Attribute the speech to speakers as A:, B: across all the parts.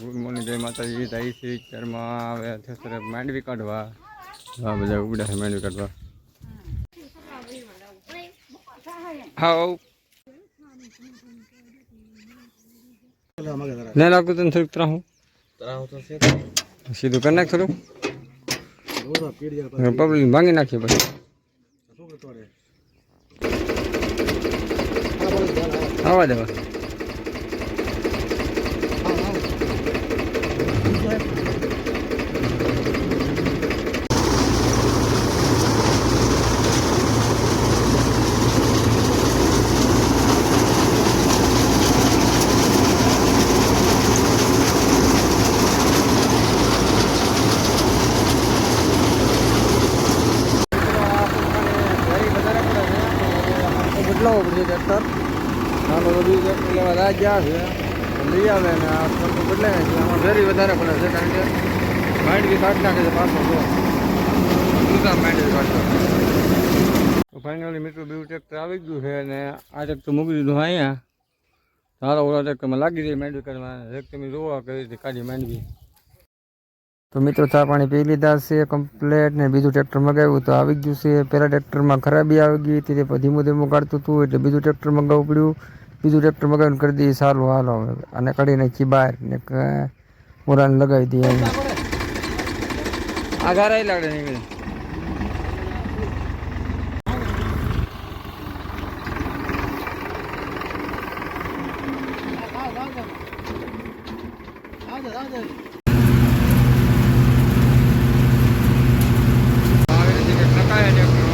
A: Good morning જય માતાજી જય શ્રી ચરમાં આવે છે સર માંડવી કાઢવા. હા બધા ઉગડા છે માંડવી કાઢવા. હા નહીં લાગતું તને થોડુંક ત્રાહું. સીધું કરી નાખ થોડું પબ્લિક ભાંગી નાખીએ પછી. આવા દેવા. બદલાવો પડશે ટ્રેક્ટર નાનો બધું ટ્રેક્ટર લેવા રાજ ગયા છે? લઈ આવે ને આ ટ્રેક્ટર બદલાય છે, આમાં ફેરી વધારે પડે છે, કારણ કે બી કાઢી નાખે છે પાછો શું માઇન્ડ બી કાઢતો ફાઇનલી મિત્રો બીજું ટ્રેક્ટર આવી ગયું છે અને આ ટ્રેક્ટર મૂકી દીધું અહીંયા. સારો ઓલા ટ્રેક્ટરમાં લાગી જાય માંડવી કરવા એક તમે જોવા કઈ રીતે કાઢી માંડવી. તો મિત્રો ચા પાણી પી લીધા છે કમ્પ્લેટ ને બીજું ટ્રેક્ટર મગાવ્યું તો આવી ગયું છે. પહેલાં ટ્રેક્ટરમાં ખરાબી આવી ગઈ હતી તે ધીમું ધીમું કાઢતું હતું એટલે બીજું ટ્રેક્ટર મગાવવું પડ્યું. બીજું ટ્રેક્ટર મગાવીને કરી દઈએ સારું હાલો અને કાઢી નાખી બહાર ને મોરાને લગાવી દઈએ એમ. ઘરે લાગે નીકળે આવી રીતે કંઈક નખાય ટ્રેક્ટર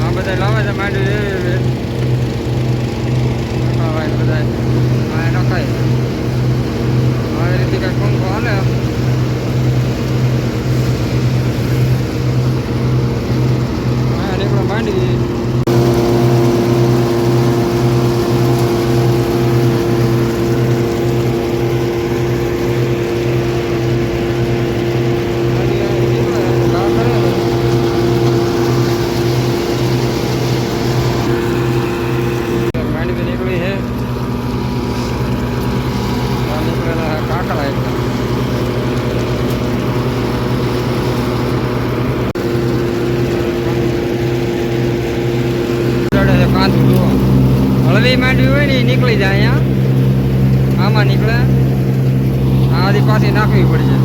A: આ બધા લાવે છે માંડવી એવી એવી નખાવાય ને બધા આ નખાય આવી રીતે કંઈક પંખો હાલે હા નીકળો માંડવી માંડવી આવી નીકળે, ઘા કરે ને. માંડવી નીકળી છે આ નીકળેલા કાકડા એકદમ ચડે છે કાંતું જુઓ હળવી માંડવી હોય ને એ નીકળી જાય અહીંયા નીકળે. આથી પાછી નાખવી પડશે.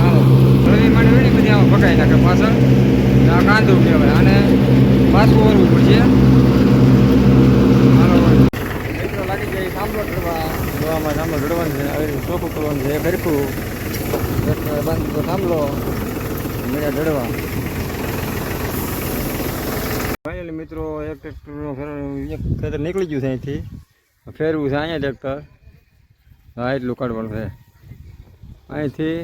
A: હાલો. હળવી માંડવી બધી આમાં પકાઈ નાખે પાછળ. આ કાંદું કહેવાય. અને પાછું ઓરવું પડશે. મિત્રો, લાગી જાય છે આવી કરવાનું છે ઘરખું બંધ સાંભળો. મેળા રડવા ફાઇનલી મિત્રો, એક ટ્રેક્ટર નીકળી ગયું છે અહીંથી. ફેરવું છે અહીંયા ટ્રેક્ટર. હા, એટલું કાઢવાનું છે. અહીંથી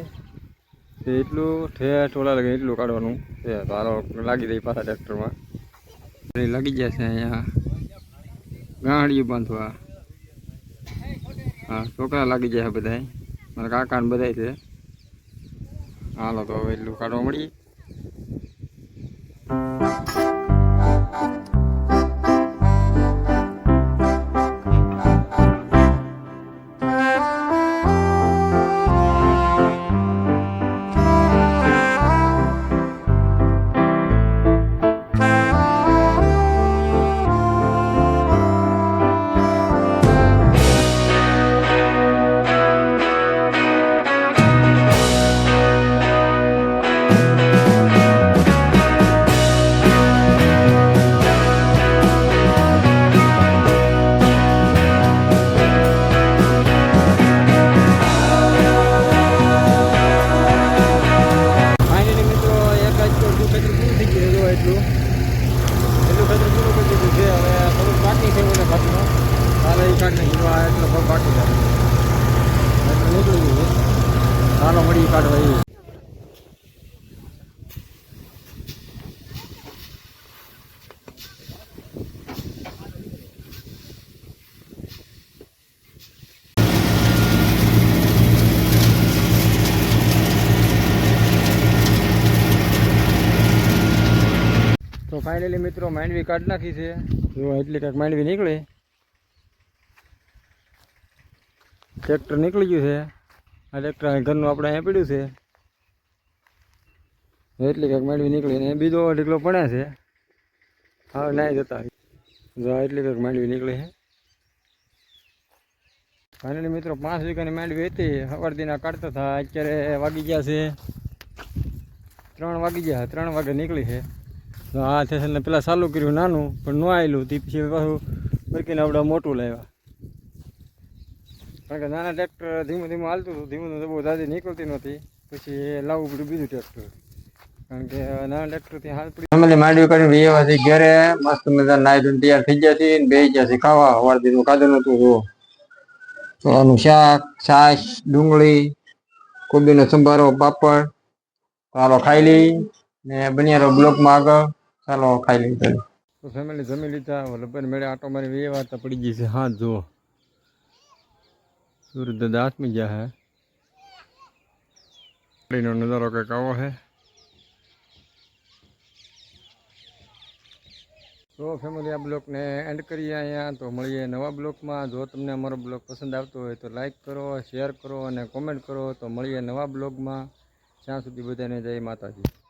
A: એટલું ઠેર ટોળા લગે એટલું કાઢવાનું છે. તો લાગી જાય પાછા ટ્રેક્ટરમાં. લાગી ગયા છે અહીંયા. ગાંડિયું બાંધવા. હા, છોકરા લાગી જાય બધા મારા કાકા ને બધા છે. હાલો તો હવે એટલું કાઢવા મળી ચાલો મળી કાઢવા એવું તો ફાઇનલી મિત્રો માંડવી કાઢ નાખી છે. જો એટલી કાંઈક માંડવી નીકળે. ટ્રેક્ટર નીકળી ગયું છે. આ ટ્રેક્ટર ઘરનું આપણે અહીંયા પડ્યું છે. એટલી કંઈક માંડવી નીકળી ને બીજો ઢીકલો પડે છે. હા નાઈ જતા. જો એટલી કંઈક માંડવી નીકળી છે. ફાઇનલી મિત્રો, પાંચ વીઘાની માંડવી હતી. સવાર દિના કાઢતા હતા. અત્યારે વાગી ગયા છે ત્રણ વાગી ગયા. ત્રણ વાગે નીકળી છે. તો આ સ્ટેશનને પેલા ચાલુ કર્યું નાનું, પણ ન આવેલું તે પછી પાછું બરકીને આપણે મોટું લાવ્યા. કારણ કે નાના ટ્રેક્ટર ધીમે ધીમે હાલતું હતું ધીમે ધીમે બહુ દાદી નીકળતી નહોતી. પછી એ લાવવું પડ્યું બીજું ટ્રેક્ટર. કારણ કે નાના ટ્રેક્ટરથી હાલ પડી ફેમિલી માંડવી કરીને વ્યવહારથી ઘરે મસ્ત મજા નાઈ ધોઈને તૈયાર થઈ ગયા છે બે ગયા છે ખાવા. સવાર દીનું ખાધું નહોતું જો તો આનું શાક છાશ ડુંગળી કોબીનો સંભારો પાપડ ચાલો ખાઈ લઈ ને બનિયારો બ્લોકમાં આગળ ચાલો ખાઈ લઈ. તો ફેમિલી જમી લીધા વલ્લભભાઈ મેળે આટો મારી વેવા તો પડી ગઈ છે. હા જો આસમી ગયા હે ગાડીનો નજારો કંઈક આવો હે તો ફેમિલી આ બ્લોગને એન્ડ કરીએ અહીંયા તો મળીએ નવા બ્લોગમાં જો તમને અમારો બ્લોગ પસંદ આવતો હોય તો લાઇક કરો શેર કરો અને કોમેન્ટ કરો તો મળીએ નવા બ્લોગમાં ત્યાં સુધી બધાને જય માતાજી